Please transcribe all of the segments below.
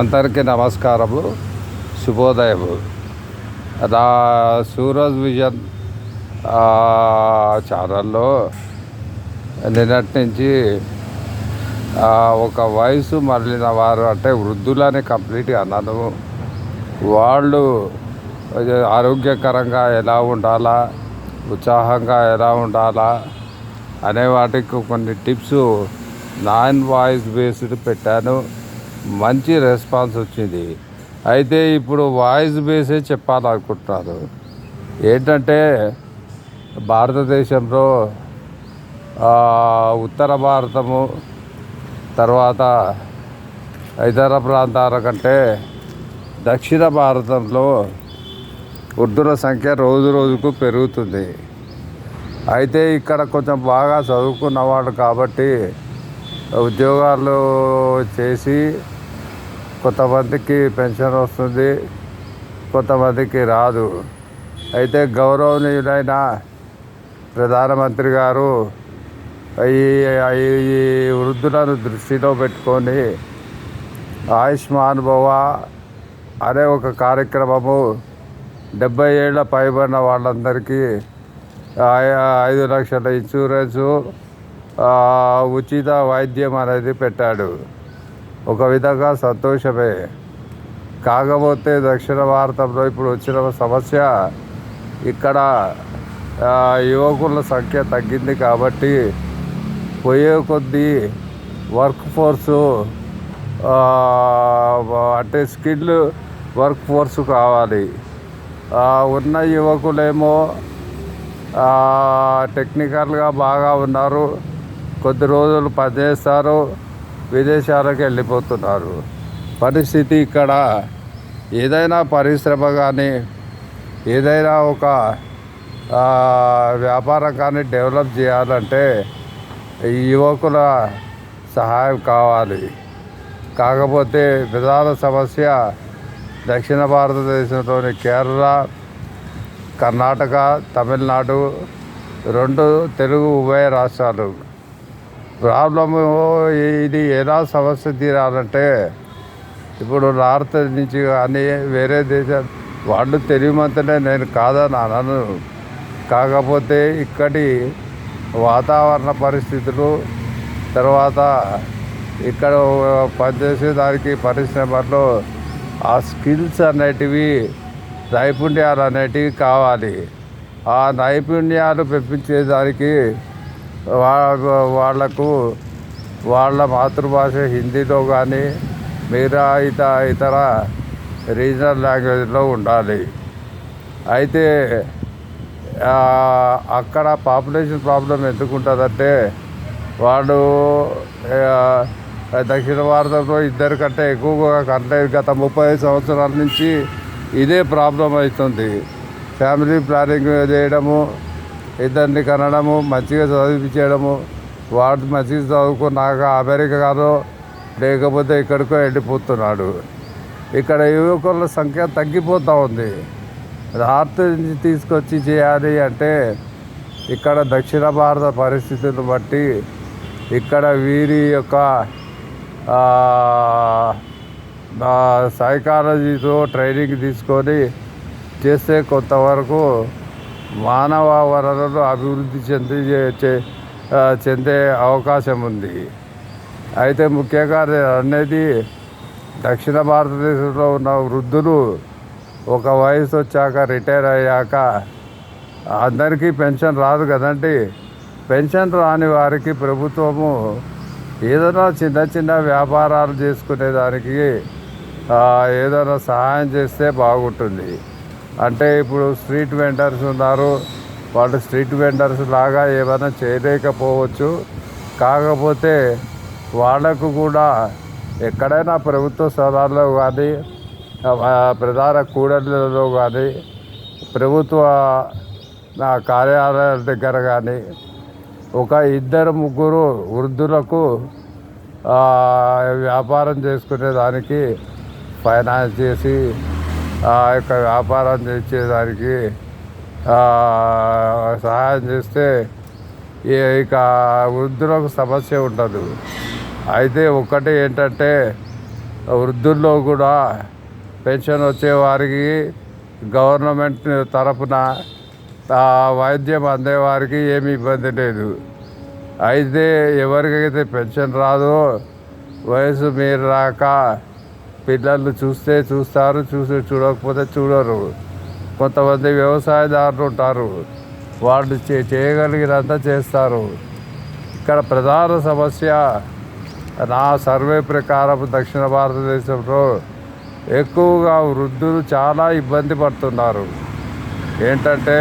అందరికీ నమస్కారము. శుభోదయము. నా సూరజ్ విజన్ ఛానల్లో నిన్నటి నుంచి ఒక వయసు మరలిన వారు అంటే వృద్ధులని కంప్లీట్గా అన్నాను. వాళ్ళు ఆరోగ్యకరంగా ఎలా ఉండాలా ఉత్సాహంగా ఎలా ఉండాలా అనే వాటికి కొన్ని టిప్స్ నాన్ వాయిస్ బేస్డ్ పెట్టాను. మంచి రెస్పాన్స్ వచ్చింది. అయితే ఇప్పుడు వాయిస్ బేసే చెప్పాలనుకుంటున్నారు ఏంటంటే భారతదేశంలో ఉత్తర భారతము తర్వాత ఇతర ప్రాంతాల కంటే దక్షిణ భారతంలో వృద్ధుల సంఖ్య రోజు రోజుకు పెరుగుతుంది. అయితే ఇక్కడ కొంచెం బాగా చదువుకున్నవాడు కాబట్టి ఉద్యోగాలు చేసి కొంతమందికి పెన్షన్ వస్తుంది కొంతమందికి రాదు. అయితే గౌరవనీయులైన ప్రధానమంత్రి గారు ఈ ఈ- వృద్ధులను దృష్టిలో పెట్టుకొని ఆయుష్మాన్ భవ అనే ఒక కార్యక్రమము డెబ్బై ఏళ్ళ పైబడిన వాళ్ళందరికీ ఐదు లక్షల ఇన్సూరెన్సు ఉచిత వైద్యం అనేది పెట్టాడు. ఒక విధంగా సంతోషమే. కాకపోతే దక్షిణ భారతంలో ఇప్పుడు వచ్చిన సమస్య ఇక్కడ యువకుల సంఖ్య తగ్గింది కాబట్టి పోయే కొద్దీ వర్క్ ఫోర్సు అంటే స్కిల్ వర్క్ ఫోర్స్ కావాలి. ఉన్న యువకులేమో టెక్నికల్గా బాగా ఉన్నారు. కొద్ది రోజులు పనిచేస్తారు. విదేశాలకు వెళ్ళిపోతున్నారు. పరిస్థితి ఇక్కడ ఏదైనా పరిశ్రమ కానీ ఏదైనా ఒక వ్యాపారం కానీ డెవలప్ చేయాలంటే ఈ యువకుల సహాయం కావాలి. కాకపోతే ప్రధాన సమస్య దక్షిణ భారతదేశంలోని కేరళ కర్ణాటక తమిళనాడు రెండు తెలుగు ఉభయ రాష్ట్రాలు. ప్రాబ్లము ఇది ఎలా సమస్య తీరాలంటే ఇప్పుడు నార్త్ నుంచి కానీ వేరే దేశాలు వాళ్ళు తెలియమంతనే నేను కాదని అనను కాకపోతే ఇక్కడి వాతావరణ పరిస్థితులు తర్వాత ఇక్కడ పనిచేసే దానికి పరిశ్రమలో ఆ స్కిల్స్ అనేటివి నైపుణ్యాలు అనేటివి కావాలి. ఆ నైపుణ్యాలు పెంపించేదానికి వా- వాళ్ళకు వాళ్ళ మాతృభాష హిందీలో కానీ మిగతా ఇత ఇతర రీజనల్ లాంగ్వేజ్లో ఉండాలి. అయితే అక్కడ పాపులేషన్ ప్రాబ్లం ఎందుకు ఉంటుందంటే వాళ్ళు దక్షిణ భారతంలో ఇద్దరు కంటే ఎక్కువగా కంటే గత ముప్పై సంవత్సరాల నుంచి ఇదే ప్రాబ్లం అవుతుంది. ఫ్యామిలీ ప్లానింగ్ చేయడము ఇద్దరిని కనడము మంచిగా చదివించడము వాడు మంచిగా చదువుకున్నాక అమెరికాలో లేకపోతే ఇక్కడికో వెళ్ళిపోతున్నాడు. ఇక్కడ యువకుల సంఖ్య తగ్గిపోతూ ఉంది. నార్త్ నుంచి తీసుకొచ్చి చేయాలి అంటే ఇక్కడ దక్షిణ భారత పరిస్థితులను బట్టి ఇక్కడ వీరి యొక్క సైకాలజీతో ట్రైనింగ్ తీసుకొని చేస్తే కొంతవరకు మానవ వనరులు అభివృద్ధి చెంది చెందే అవకాశం ఉంది. అయితే ముఖ్యంగా అనేది దక్షిణ భారతదేశంలో ఉన్న వృద్ధులు ఒక వయసు వచ్చాక రిటైర్ అయ్యాక అందరికీ పెన్షన్ రాదు కదండి. పెన్షన్ రాని వారికి ప్రభుత్వము ఏదైనా చిన్న చిన్న వ్యాపారాలు చేసుకునేదానికి ఏదైనా సహాయం చేస్తే బాగుంటుంది. అంటే ఇప్పుడు స్ట్రీట్ వెండర్స్ ఉన్నారు. వాళ్ళు స్ట్రీట్ వెండర్స్ లాగా ఏమైనా చేయలేకపోవచ్చు. కాకపోతే వాళ్ళకు కూడా ఎక్కడైనా ప్రభుత్వ స్థలాల్లో కానీ ప్రధాన కూడళ్ళలో కానీ ప్రభుత్వ నా కార్యాలయాల దగ్గర కానీ ఒక ఇద్దరు ముగ్గురు వృద్ధులకు వ్యాపారం చేసుకునే దానికి ఫైనాన్స్ చేసి ఆ యొక్క వ్యాపారం చేసేదానికి సహాయం చేస్తే ఈ- ఇక వృద్ధులకు సమస్య ఉండదు. అయితే ఒకటి ఏంటంటే వృద్ధుల్లో కూడా పెన్షన్ వచ్చేవారికి గవర్నమెంట్ తరపున వైద్యం అందేవారికి ఏమి ఇబ్బంది లేదు. అయితే ఎవరికైతే పెన్షన్ రాదో వయసు మీరు రాక పిల్లలు చూస్తే చూస్తారు చూసి చూడకపోతే చూడరు. కొంతమంది వ్యవసాయదారులు ఉంటారు. వాళ్ళు చే చేయగలిగినంత చేస్తారు. ఇక్కడ ప్రధాన సమస్య నా సర్వే ప్రకారం దక్షిణ భారతదేశంలో ఎక్కువగా వృద్ధులు చాలా ఇబ్బంది పడుతున్నారు. ఏంటంటే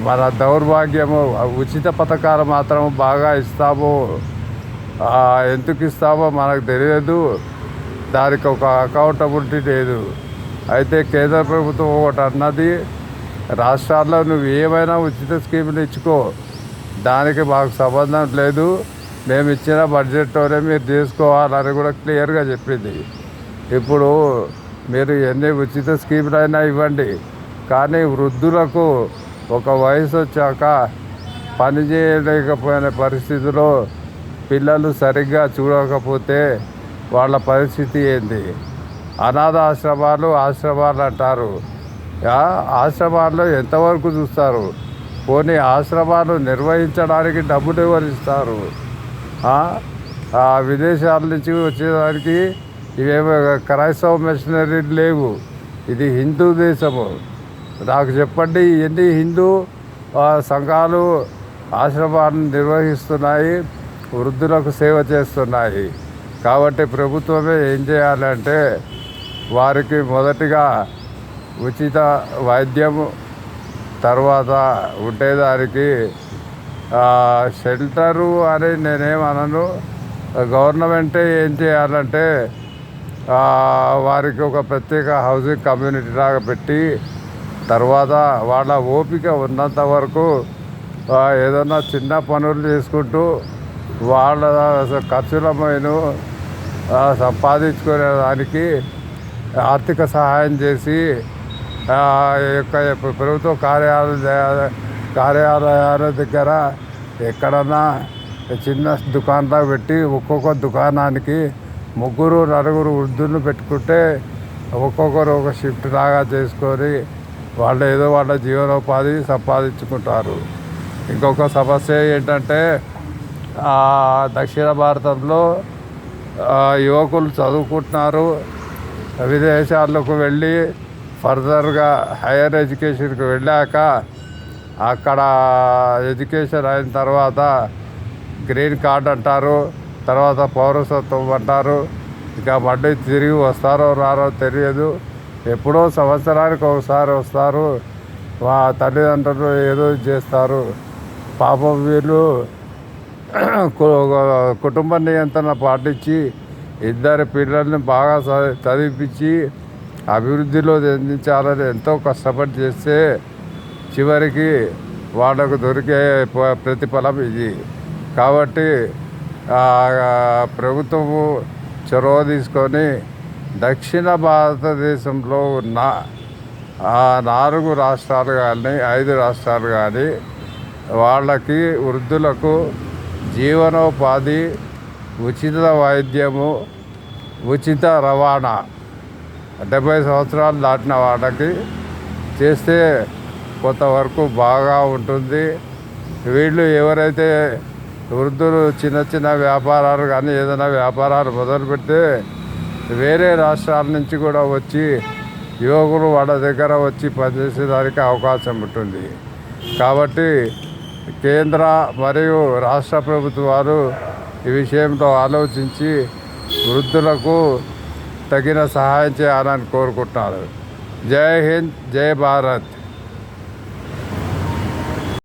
మన దౌర్భాగ్యము ఉచిత పథకాలు మాత్రం బాగా ఇస్తాము. ఎందుకు ఇస్తామో మనకు తెలియదు. దానికి ఒక అకౌంటబిలిటీ లేదు. అయితే కేంద్ర ప్రభుత్వం ఒకటి అన్నది రాష్ట్రాల్లో నువ్వు ఏమైనా ఉచిత స్కీములు ఇచ్చుకో దానికి మాకు సంబంధం లేదు. మేము ఇచ్చిన బడ్జెట్లోనే మీరు చేసుకోవాలని కూడా క్లియర్గా చెప్పింది. ఇప్పుడు మీరు ఎన్ని ఉచిత స్కీములు అయినా ఇవ్వండి కానీ వృద్ధులకు ఒక వయసు వచ్చాక పని చేయలేకపోయిన పరిస్థితిలో పిల్లలు సరిగ్గా చూడకపోతే వాళ్ళ పరిస్థితి ఏంది? అనాథ ఆశ్రమాలు ఆశ్రమాలు అంటారు. ఆశ్రమాల్లో ఎంతవరకు చూస్తారు? పోనీ ఆశ్రమాలు నిర్వహించడానికి డబ్బులు ఎవరిస్తారు విదేశాల నుంచి వచ్చేదానికి ఇవేమో క్రైస్తవ మిషనరీలు లేవు. ఇది హిందూ దేశము. నాకు చెప్పండి ఎన్ని హిందూ సంఘాలు ఆశ్రమాలను నిర్వహిస్తున్నాయి వృద్ధులకు సేవ చేస్తున్నాయి? కాబట్టి ప్రభుత్వమే ఏం చేయాలంటే వారికి మొదటిగా ఉచిత వైద్యము తర్వాత ఉండేదానికి షెల్టరు అని నేనేమనను గవర్నమెంటే ఏం చేయాలంటే వారికి ఒక ప్రత్యేక హౌసింగ్ కమ్యూనిటీ లాగా పెట్టి తర్వాత వాళ్ళ ఓపిక ఉన్నంత వరకు ఏదన్నా చిన్న పనులు చేసుకుంటూ వాళ్ళ ఖర్చులమైన సంపాదించుకునే దానికి ఆర్థిక సహాయం చేసి యొక్క ప్రభుత్వ కార్యాలయ కార్యాలయాల దగ్గర ఎక్కడన్నా చిన్న దుకాణంలో పెట్టి ఒక్కొక్క దుకాణానికి ముగ్గురు నలుగురు వృద్ధులను పెట్టుకుంటే ఒక్కొక్కరు ఒక షిఫ్ట్ లాగా చేసుకొని వాళ్ళు ఏదో వాళ్ళ జీవనోపాధి సంపాదించుకుంటారు. ఇంకొక సమస్య ఏంటంటే దక్షిణ భారతంలో యువకులు చదువుకుంటున్నారు. విదేశాలకు వెళ్ళి ఫర్దర్గా హైయర్ ఎడ్యుకేషన్కి వెళ్ళాక అక్కడ ఎడ్యుకేషన్ అయిన తర్వాత గ్రీన్ కార్డ్ అంటారు తర్వాత పౌరసత్వం అంటారు. ఇంకా మళ్ళీ తిరిగి వస్తారో రారో తెలియదు. ఎప్పుడో సంవత్సరానికి ఒకసారి వస్తారు. మా తల్లిదండ్రులు ఏదో చేస్తారు. పాపం వీళ్ళు కుటుంబ నియంత్రణ పాటించి ఇద్దరు పిల్లల్ని బాగా చదివిపించి అభివృద్ధిలో చెందించాలని ఎంతో కష్టపడి చేస్తే చివరికి వాళ్ళకు దొరికే ప- ప్రతిఫలం ఇది. కాబట్టి ప్రభుత్వము చొరవ తీసుకొని దక్షిణ భారతదేశంలో ఉన్న నాలుగు రాష్ట్రాలు కానీ ఐదు రాష్ట్రాలు కానీ వాళ్ళకి వృద్ధులకు జీవనోపాధి ఉచిత వైద్యము ఉచిత రవాణా. డెబ్బై సంవత్సరాలు దాటిన వాళ్ళకి చేస్తే కొంతవరకు బాగా ఉంటుంది. వీళ్ళు ఎవరైతే వృద్ధులు చిన్న చిన్న వ్యాపారాలు కానీ ఏదైనా వ్యాపారాలు మొదలు పెడితే వేరే రాష్ట్రాల నుంచి కూడా వచ్చి యువకులు వాళ్ళ దగ్గర వచ్చి పనిచేసేదానికి అవకాశం ఉంటుంది. కాబట్టి కేంద్ర మరియు రాష్ట్ర ప్రభుత్వాలు ఈ విషయంలో ఆలోచించి వృద్ధులకు తగిన సహాయం చేయాలని కోరుకుంటున్నారు. జై హింద్ జై భారత్.